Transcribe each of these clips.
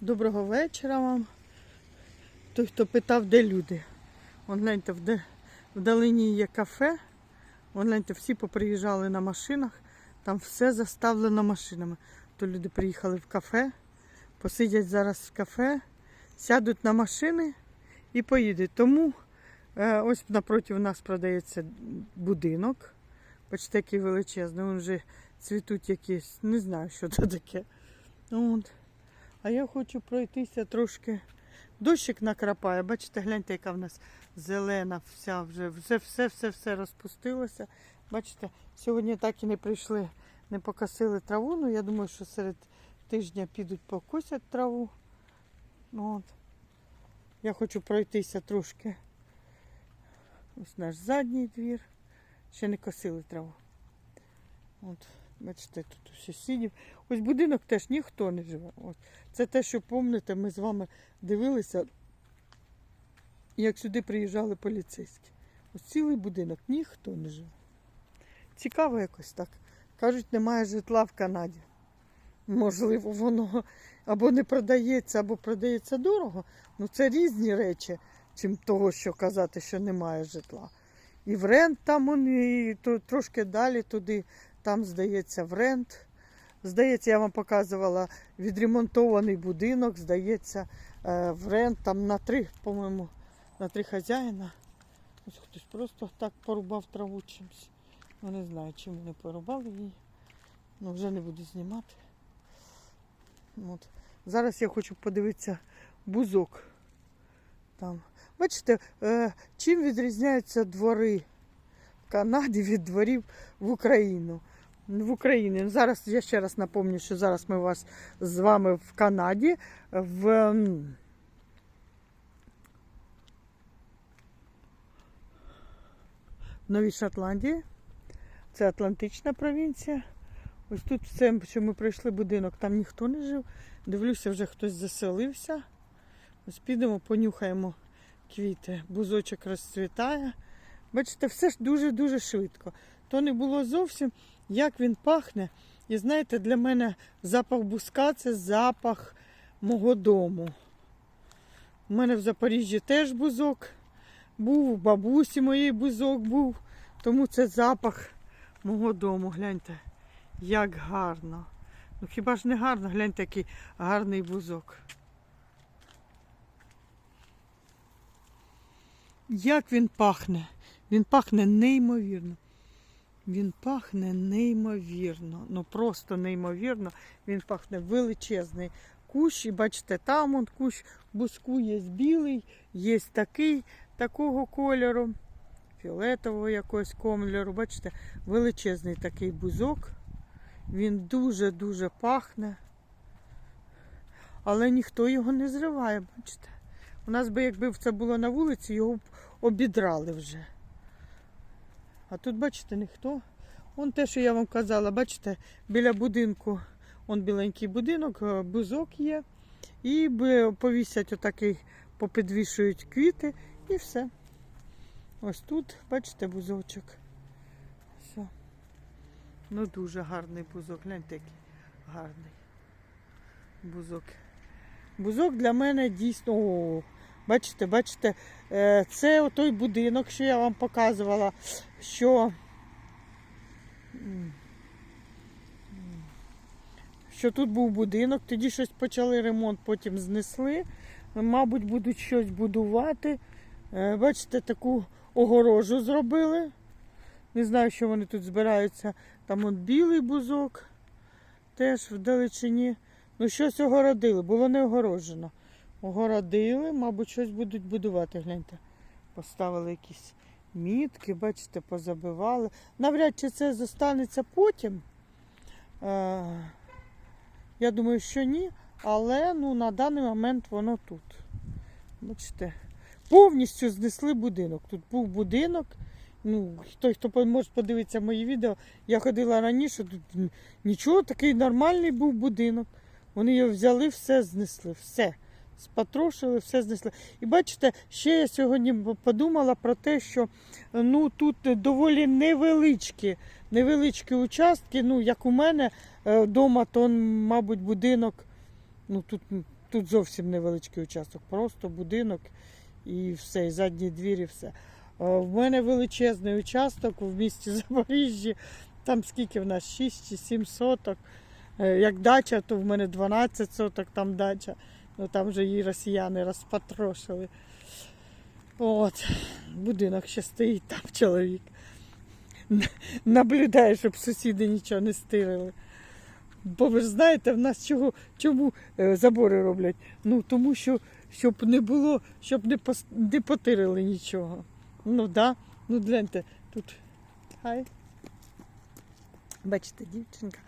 Доброго вечора вам. Той, хто питав, де люди. Вон гляньте, вдалині є кафе. Вон гляньте, всі поприїжджали на машинах. Там все заставлено машинами. То люди приїхали в кафе, посидять зараз в кафе, сядуть на машини і поїдуть. Тому е, ось напроти нас продається будинок. Бачите, який величезний. Він вже цвітуть якісь, не знаю, що це таке. От. А я хочу пройтися трошки. Дощик накрапає. Бачите, гляньте, яка в нас зелена вся вже все, все, все, все розпустилося. Бачите, сьогодні так і не прийшли, не покосили траву. Ну, я думаю, що серед тижня підуть покосять траву. От. Я хочу пройтися трошки. Ось наш задній двір. Ще не косили траву. От, бачите, тут сусідів. Ось будинок теж ніхто не живе. От. Це те, що пам'ятаєте, ми з вами дивилися, як сюди приїжджали поліцейські. Ось цілий будинок, ніхто не живе. Цікаво якось так. Кажуть, немає житла в Канаді. Можливо, воно або не продається, або продається дорого. Ну це різні речі, чим того, що казати, що немає житла. І в рент там, і трошки далі туди, там, здається, в рент. Здається, я вам показувала відремонтований будинок, здається, е, в рент там на три, по-моєму, на три хазяїна. Ось хтось просто так порубав траву чимось. Ну не знаю, чим вони порубали її. Ну вже не буду знімати. От. Зараз я хочу подивитися бузок. Там. Бачите, е, чим відрізняються двори в Канаді від дворів в Україну? В Україні. Зараз я ще раз напомню, що зараз ми вас з вами в Канаді, в Новій Шотландії. Це Атлантична провінція. Ось тут все, що ми пройшли будинок, там ніхто не жив. Дивлюся, вже хтось заселився. Ось підемо, понюхаємо квіти. Бузочок розцвітає. Бачите, все ж дуже-дуже швидко. То не було зовсім, як він пахне. І знаєте, для мене запах бузка це запах мого дому. У мене в Запоріжжі теж бузок був, у бабусі моєї бузок був. Тому це запах мого дому. Гляньте, як гарно. Ну хіба ж не гарно? Гляньте, який гарний бузок. Як він пахне? Він пахне неймовірно. Він пахне неймовірно. Ну просто неймовірно. Він пахне величезний кущ. І бачите, там он кущ буску є білий, є такий, такого кольору, фіолетового якогось кольору. Бачите, величезний такий бузок. Він дуже-дуже пахне. Але ніхто його не зриває, бачите. У нас би, якби це було на вулиці, його б обідрали вже. А тут, бачите, ніхто. Вон те, що я вам казала, бачите, біля будинку, он біленький будинок, е, бузок є. І повісять отакий, попідвішують квіти і все. Ось тут, бачите, бузочок. Все. Ну дуже гарний бузок. Гляньте, який гарний бузок. Бузок для мене дійсно. Бачите, бачите, е, це той будинок, що я вам показувала, що, що тут був будинок, тоді щось почали ремонт, потім знесли. Мабуть, будуть щось будувати. Е, Бачите, таку огорожу зробили. Не знаю, що вони тут збираються. Там от білий бузок теж в далечині. Ну, щось огородили, було не огорожено. Огородили, мабуть, щось будуть будувати. Гляньте. Поставили якісь мітки, бачите, позабивали. Навряд чи це зостанеться потім. Е, я думаю, що ні, але ну, на даний момент воно тут. Бачите, повністю знесли будинок. Тут був будинок. Ну, той, хто може подивитися мої відео, я ходила раніше, тут нічого, такий нормальний був будинок. Вони його взяли, все знесли, все. Спотрошили, все знесли. І бачите, ще я сьогодні подумала про те, що ну, тут доволі невеличкі, невеличкі участки. Ну, як у мене вдома, то, мабуть, будинок, ну тут тут зовсім невеличкий участок, просто будинок і все, і задній двір, і все. А В мене величезний участок в місті Запоріжжі. Там скільки в нас? 6 чи 7 соток. Е, Як дача, то в мене 12 соток там дача. Ну там вже її росіяни розпотрошили. От, будинок ще стоїть, там чоловік. Наблюдає, щоб сусіди нічого не стирили. Бо ви ж знаєте, в нас чого, чому е, забори роблять? Ну тому що щоб не було, щоб не, пос, не потирили нічого. Ну да, ну гляньте, тут хай. Бачите, дівчинка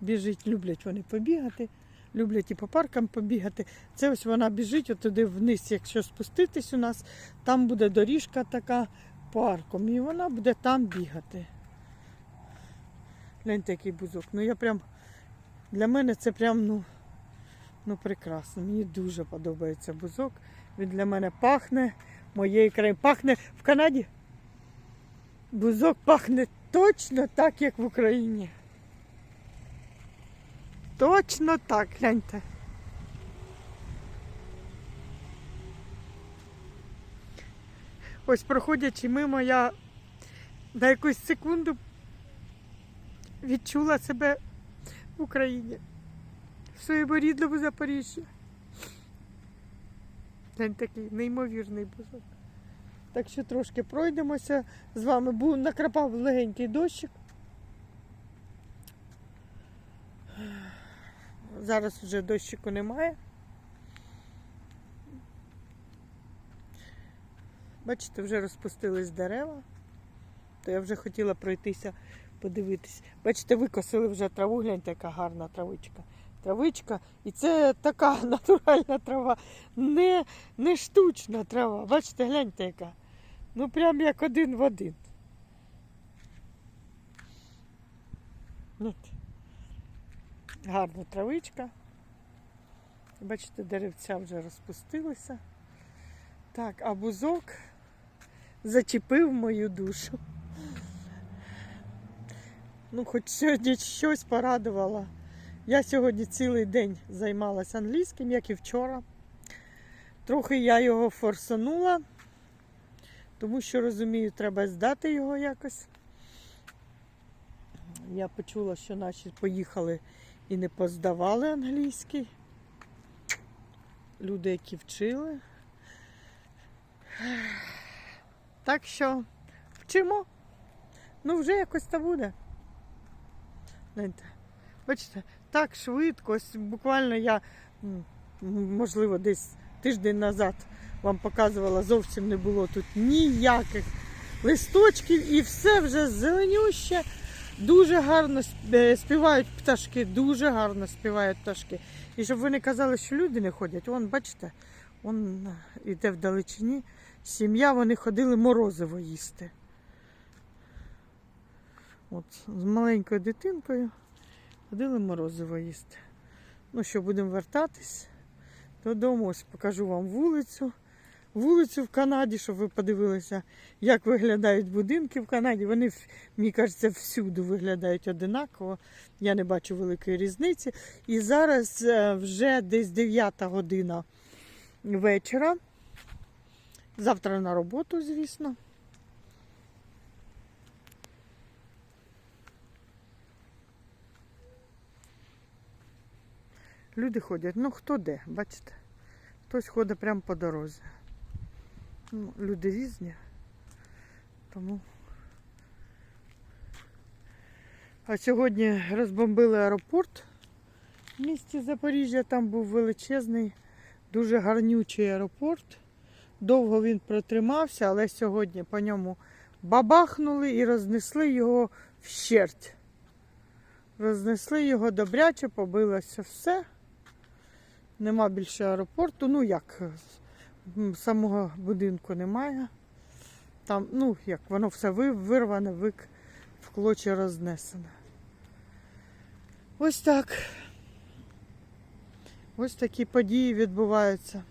біжить, люблять вони побігати, люблять і по паркам побігати. Це ось вона біжить отуди вниз, якщо спуститись у нас, там буде доріжка така парком, і вона буде там бігати. Гляньте, який бузок. Ну я прям для мене це прям ну, ну прекрасно. Мені дуже подобається бузок. Він для мене пахне моєї країни. Пахне в Канаді. Бузок пахне точно так, як в Україні. Точно так, гляньте. Ось проходячи мимо, я на якусь секунду відчула себе в Україні, в своєму рідному Запоріжжі. Він такий неймовірний бузок. Так що трошки пройдемося з вами. Був накрапав легенький дощик. Зараз вже дощику немає. Бачите, вже розпустились дерева. То я вже хотіла пройтися, подивитись. Бачите, викосили вже траву, гляньте, яка гарна травичка. Травичка. І це така натуральна трава, не, не штучна трава. Бачите, гляньте яка. Ну прям як один в один. От. Гарна травичка. Бачите, деревця вже розпустилися. Так, а бузок зачепив мою душу. Ну, хоч сьогодні щось порадувало. Я сьогодні цілий день займалася англійським, як і вчора. Трохи я його форсанула, тому що розумію, треба здати його якось. Я почула, що наші поїхали і не поздавали англійський. Люди, які вчили. Так що вчимо. Ну, вже якось це буде. Бачите, так швидко, буквально я, можливо, десь тиждень назад вам показувала, зовсім не було тут ніяких листочків і все вже зеленюще. Дуже гарно е, співають пташки, дуже гарно співають пташки. І щоб ви не казали, що люди не ходять, вон, бачите, он е, іде вдалечині. Сім'я, вони ходили морозиво їсти. От, з маленькою дитинкою ходили морозиво їсти. Ну що, будемо вертатись додому. Ось покажу вам вулицю. Вулицю в Канаді, щоб ви подивилися, як виглядають будинки в Канаді. Вони, мені кажеться, всюди виглядають одинаково. Я не бачу великої різниці. І зараз е, вже десь 9 година вечора. Завтра на роботу, звісно. Люди ходять, ну хто де, бачите? Хтось ходить прямо по дорозі. Ну, люди різні. Тому. А сьогодні розбомбили аеропорт в місті Запоріжжя. Там був величезний, дуже гарнючий аеропорт. Довго він протримався, але сьогодні по ньому бабахнули і рознесли його вщерть. Рознесли його добряче, побилося все. Нема більше аеропорту. Ну як, самого будинку немає. Там, ну як, воно все вирване, вик, в клочі рознесене. Ось так. Ось такі події відбуваються.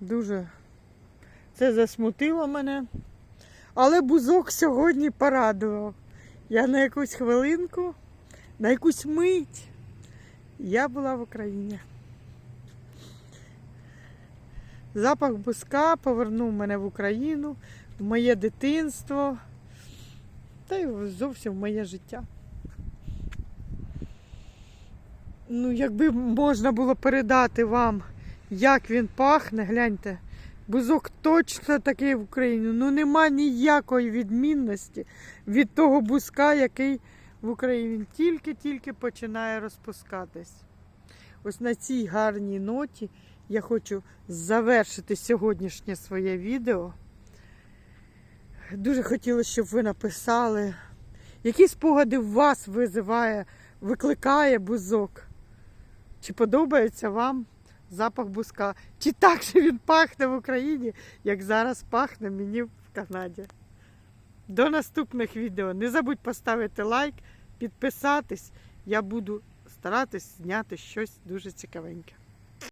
Дуже це засмутило мене. Але бузок сьогодні порадував. Я на якусь хвилинку, на якусь мить я була в Україні. Запах бузка повернув мене в Україну, в моє дитинство та й зовсім в моє життя. Ну, якби можна було передати вам, як він пахне, гляньте, бузок точно такий в Україні. Ну нема ніякої відмінності від того бузка, який в Україні тільки-тільки починає розпускатись. Ось на цій гарній ноті я хочу завершити сьогоднішнє своє відео. Дуже хотілося, щоб ви написали, які спогади в вас визиває, викликає бузок. Чи подобається вам запах бузка? Чи так же він пахне в Україні, як зараз пахне мені в Канаді? До наступних відео. Не забудь поставити лайк, підписатись. Я буду старатись зняти щось дуже цікавеньке.